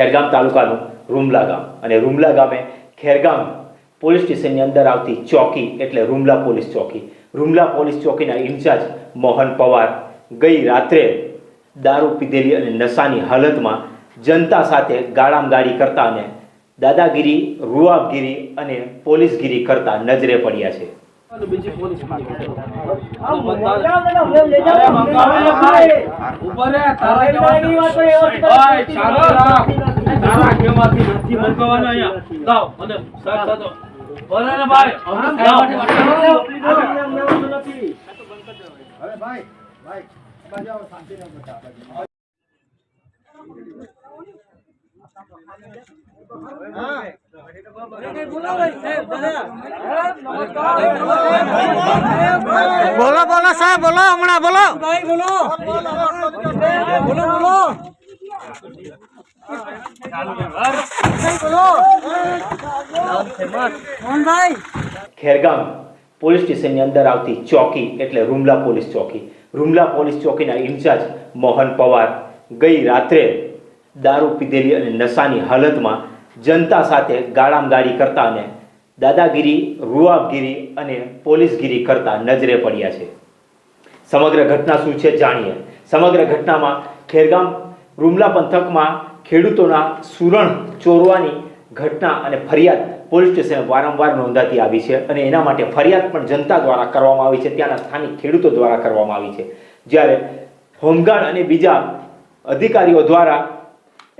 ખેરગામ તાલુકાનું રૂમલા ગામ. અને રૂમલા ગામે ખેરગામ પોલીસ સ્ટેશનની અંદર આવતી ચોકી એટલે રૂમલા પોલીસ ચોકી. રૂમલા પોલીસ ચોકીના ઇન્ચાર્જ મોહન પવાર ગઈ રાત્રે દારૂ પીધેલી અને નશાની હાલતમાં જનતા સાથે ગાળામગાળી કરતા અને દાદાગીરી, રૂઆબગીરી અને પોલીસગીરી કરતા નજરે પડ્યા છે. બીજી પોલીસ તારા નથી. મંગાવવાનો અહીંયા. લાવ સાથ બોલે ભાઈ લાવ બોલો બોલો સાહેબ બોલો હમણાં બોલો. ભાઈ બોલો. બોલો બોલો. ખેરગામ પોલીસ સ્ટેશનની અંદર આવતી ચોકી એટલે રૂમલા પોલીસ ચોકી. રૂમલા પોલીસ ચોકીના ઇન્ચાર્જ મોહન પવાર ગઈ રાત્રે દારૂ પીધેલી અને નશાની હાલતમાં જનતા સાથે ગાળામગાળી કરતા અને દાદાગીરી, રૂઆબગીરી અને પોલીસગીરી કરતા નજરે પડ્યા છે. સમગ્ર ઘટના શું છે જાણીએ. સમગ્ર ઘટનામાં ખેરગામ રૂમલા પંથકમાં ખેડૂતોના સુરણ ચોરવાની ઘટના અને ફરિયાદ પોલીસ સ્ટેશને વારંવાર નોંધાતી આવી છે અને એના માટે ફરિયાદ પણ જનતા દ્વારા કરવામાં આવી છે, ત્યાંના સ્થાનિક ખેડૂતો દ્વારા કરવામાં આવી છે. જ્યારે હોમગાર્ડ અને બીજા અધિકારીઓ દ્વારા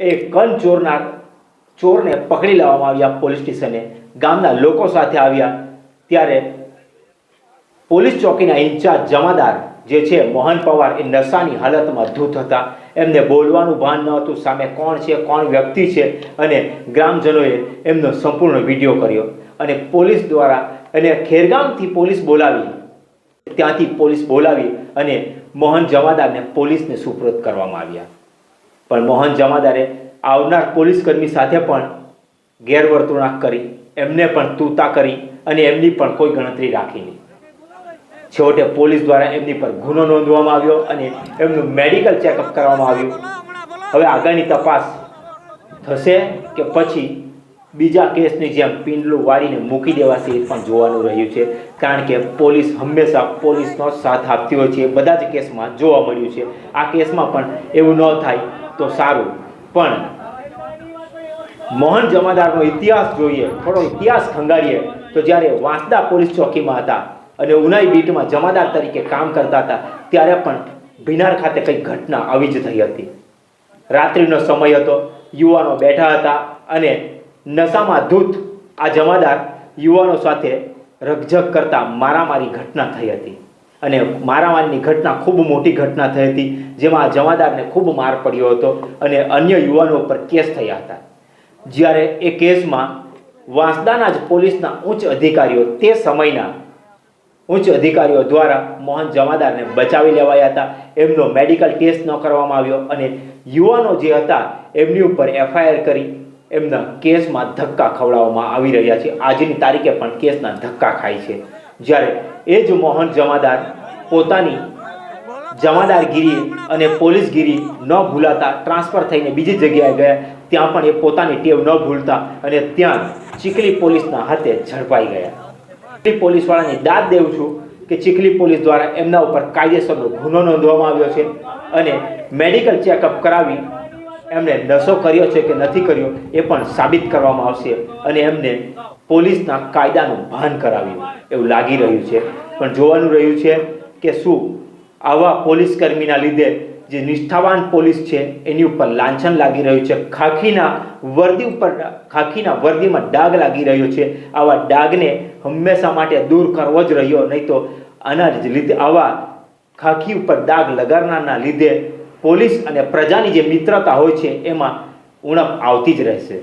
એ કન ચોરના ચોરને પકડી લેવામાં આવ્યા પોલીસ સ્ટેશને. ગામના લોકો સાથે આવ્યા. ત્યારે પોલીસ ચોકીના ઇન્ચાર્જ જમાદાર જે છે, મોહન પવાર, એ નશાની હાલતમાં ધૂત હતા. એમને બોલવાનું ભાન ન હતું. સામે કોણ છે, કોણ વ્યક્તિ છે? અને ગ્રામજનોએ એમનો સંપૂર્ણ વીડિયો કર્યો. અને પોલીસ દ્વારા અને ખેરગામથી પોલીસ બોલાવી. ત્યાંથી પોલીસ બોલાવી અને મોહન જમાદારને પોલીસને સુપ્રત કરવામાં આવ્યા. પણ મોહન જમાદારે આવનાર પોલીસકર્મી સાથે પણ ગેરવર્તણૂક કરી, એમને પણ તૂતા કરી અને એમની પણ કોઈ ગણતરી રાખી નહીં. છેવટે પોલીસ દ્વારા એમની પર ગુનો નોંધવામાં આવ્યો અને એમનું મેડિકલ ચેકઅપ કરવામાં આવ્યું. હવે આગળની તપાસ થશે કે પછી બીજા કેસની જેમ પિંડલું વાળીને મૂકી દેવાશે એ પણ જોવાનું રહ્યું છે. કારણ કે પોલીસ હંમેશા પોલીસનો સાથ આપતી હોય છે. બધા જ કેસમાં જોવા મળ્યું છે. આ કેસમાં પણ એવું ન થાય તો સારું. પણ મોહન જમાદારનો ઇતિહાસ જોઈએ, થોડો ઇતિહાસ ખંગાડીએ, તો જ્યારે વાંસદા પોલીસ ચોકીમાં હતા અને ઉનાઈ બીટમાં જમાદાર તરીકે કામ કરતા હતા, ત્યારે પણ ભીનાર ખાતે કંઈક ઘટના આવી જ થઈ હતી. રાત્રિનો સમય હતો, યુવાનો બેઠા હતા અને નશામાં ધૂત આ જમાદાર યુવાનો સાથે રકઝક કરતા મારામારી ઘટના થઈ હતી. અને મારામારીની ઘટના ખૂબ મોટી ઘટના થઈ હતી, જેમાં આ જમાદારને ખૂબ માર પડ્યો હતો અને અન્ય યુવાનો પર કેસ થયા હતા. જ્યારે એ કેસમાં વાંસદાના જ પોલીસના ઉચ્ચ અધિકારીઓ તે સમયના ઉચ્ચ અધિકારીઓ દ્વારા મોહન જમાદારને બચાવી લેવાયા હતા. એમનો મેડિકલ ટેસ્ટ ન કરવામાં આવ્યો અને યુવાનો જે હતા, એમની ઉપર એફઆઈઆર કરી એમના કેસમાં ધક્કા ખવડાવવામાં આવી રહ્યા છે. આજની તારીખે પણ કેસના ધક્કા ખાય છે. જ્યારે એ જ મોહન જમાદાર પોતાની જમાદારગીરી અને પોલીસગીરી ન ભૂલાતા ટ્રાન્સફર થઈને બીજી જગ્યાએ ગયા, ત્યાં પણ એ પોતાની ટેવ ન ભૂલતા અને ત્યાં ચીખલી પોલીસના હાથે ઝડપાઈ ગયા. ચીખલી પોલીસવાળાની દાદ દેવું છું કે ચીખલી પોલીસ દ્વારા એમના ઉપર કાયદેસરનો ગુનો નોંધવામાં આવ્યો છે અને મેડિકલ ચેકઅપ કરાવી એમને નશો કર્યો છે કે નથી કર્યો એ પણ સાબિત કરવામાં આવશે. અને એમને પોલીસના કાયદાનું ભાન કરાવ્યું. એવું લાગી રહ્યું છે. પણ જોવાનું રહ્યું છે કે શું આવા પોલીસ કર્મીના લીધે જે નિષ્ઠાવાન પોલીસ છે, એની ઉપર લાંછન લાગી રહ્યું છે. ખાખીના વર્દી ઉપર, ખાખીના વર્દીમાં ડાઘ લાગી રહ્યો છે. આવા ડાઘને હંમેશા માટે દૂર કરવો જ રહ્યો. નહીં તો આના જ લીધે, આવા ખાખી ઉપર દાગ લગાડનારના લીધે પોલીસ અને પ્રજાની જે મિત્રતા હોય છે એમાં ઉણપ આવતી જ રહેશે.